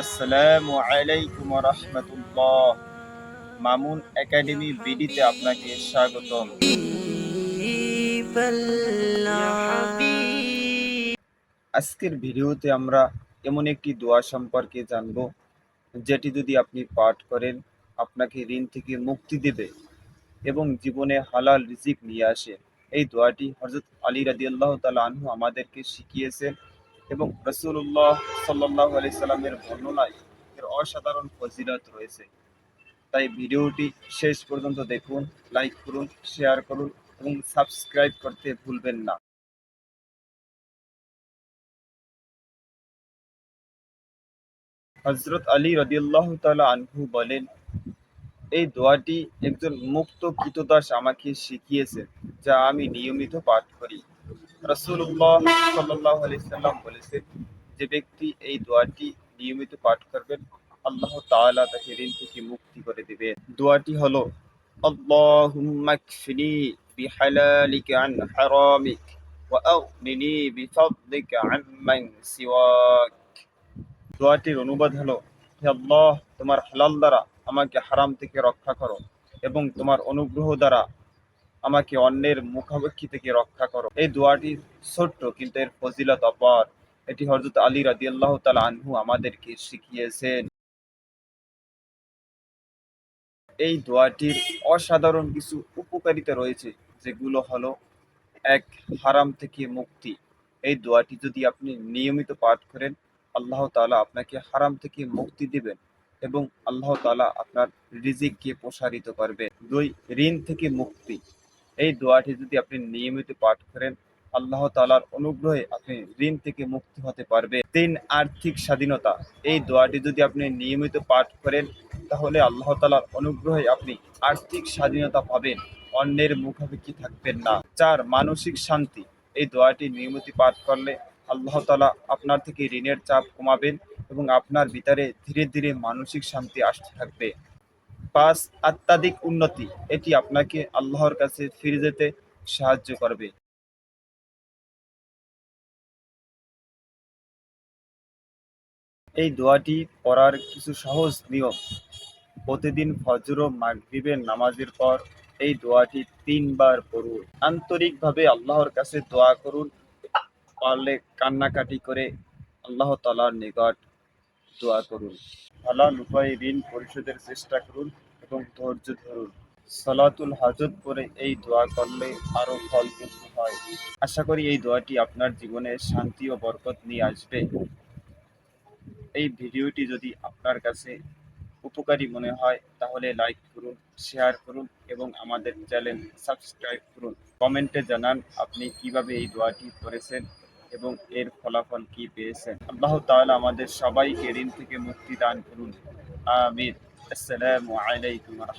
আসসালামু আলাইকুম রহমতুল্লাহ মামুন একাডেমি বিডিতে আপনাকে স্বাগতম। আজকের ভিডিওতে আমরা এমন একটি দোয়া সম্পর্কে জানব, যেটি যদি আপনি পাঠ করেন, আপনাকে ঋণ থেকে মুক্তি দেবে এবং জীবনে হালাল রিজিক নিয়ে আসে। এই দোয়াটি হজরত আলী রাদিয়াল্লাহ তালা আনহু আমাদেরকে শিখিয়েছেন। এবং রসুল্লাহ সাল্লাহ আলি সাল্লামের বর্ণনায় এর অসাধারণ ফজিলত রয়েছে। তাই ভিডিওটি শেষ পর্যন্ত দেখুন, লাইক করুন, শেয়ার করুন এবং সাবস্ক্রাইব করতে ভুলবেন না। হজরত আলী রদিয়াল্লাহ তালা আনহু বলেন, এই দোয়াটি একজন মুক্ত কৃতদাস আমাকে শিখিয়েছে, যা আমি নিয়মিত পাঠ করি। রসুল্লাহ সাল্লাহ আলি সাল্লাম বলেছেন যে ব্যক্তি এই দোয়াটি নিয়মিত পাঠ করবেন আল্লাহ তাআলা তাকে ঋণ থেকে মুক্তি করে দিবে দোয়াটি হলো اللهم اكفني بحلالك عن حرامك وأغنني بفضلك عمن سواك দোয়াটির অনুবাদ হলো হে আল্লাহ তোমার হালাল দ্বারা আমাকে হারাম থেকে রক্ষা করো এবং তোমার অনুগ্রহ দ্বারা আমাকে অন্যের মুখাপেক্ষী থেকে রক্ষা করো। এই দোয়াটি ছোট্ট কিন্তু এর ফজিলত অপার। এটি হজরত আলী রাদিয়াল্লাহ তাআলা আনহু আমাদেরকে শিখিয়েছেন। এই দোয়াটির অসাধারণ কিছু উপকারিতা রয়েছে, যেগুলো হলো এক, হারাম থেকে মুক্তি। এই দোয়াটি যদি আপনি নিয়মিত পাঠ করেন, আল্লাহ তাআলা আপনাকে হারাম থেকে মুক্তি দিবেন এবং আল্লাহ তালা আপনার রিজিককে প্রসারিত করবে দুই, ঋণ থেকে মুক্তি। এই দোয়াটি যদি আপনি নিয়মিত পাঠ করেন, আল্লাহ তাআলার অনুগ্রহে আপনি ঋণ থেকে মুক্তি হতে পারবে। তিন, আর্থিক স্বাধীনতা। এই দোয়াটি যদি আপনি নিয়মিত পাঠ করেন, তাহলে আল্লাহ তাআলার অনুগ্রহে আপনি আর্থিক স্বাধীনতা পাবেন, অন্যের মুখাপেক্ষি থাকবেন না। চার, মানসিক শান্তি। এই দোয়াটি নিয়মিত পাঠ করলে আল্লাহ তাআলা আপনার থেকে ঋণের চাপ কমাবেন এবং আপনার ভিতরে ধীরে ধীরে মানসিক শান্তি আসতে থাকবে। পাঁচ আত্মাধিক উন্নতি, এটি আপনাকে আল্লাহর কাছে ফিরে যেতে সাহায্য করবে। এই দোয়াটি পড়ার কিছু সহজ নিয়ম। প্রতিদিন ফজর ও মাগরিবের নামাজের পর এই দোয়াটি তিনবার পড়ুন। আন্তরিকভাবে আল্লাহর কাছে দোয়া করুন। পারলে কান্নাকাটি করে আল্লাহ তালার নিকট দোয়া করুন। হালাল উপায়ে ঋণ পরিশোধের চেষ্টা করুন এবং ধৈর্য ধরুন। সলাতুল হাজত করে এই দোয়া করলে আরও ফলপ্রসূ হয়। আশা করি এই দোয়াটি আপনার জীবনে শান্তি ও বরকত নিয়ে আসবে। এই ভিডিওটি যদি আপনার কাছে উপকারী মনে হয়, তাহলে লাইক করুন, শেয়ার করুন এবং আমাদের চ্যানেল সাবস্ক্রাইব করুন। কমেন্টে জানান আপনি কীভাবে এই দোয়াটি করেছেন। এবং এর ফলাফল কি পেয়েছেন? আল্লাহ তাহলে আমাদের সবাইকে ঋণ থেকে মুক্তি দান করুন। আমির আসসালামু আলাইকুম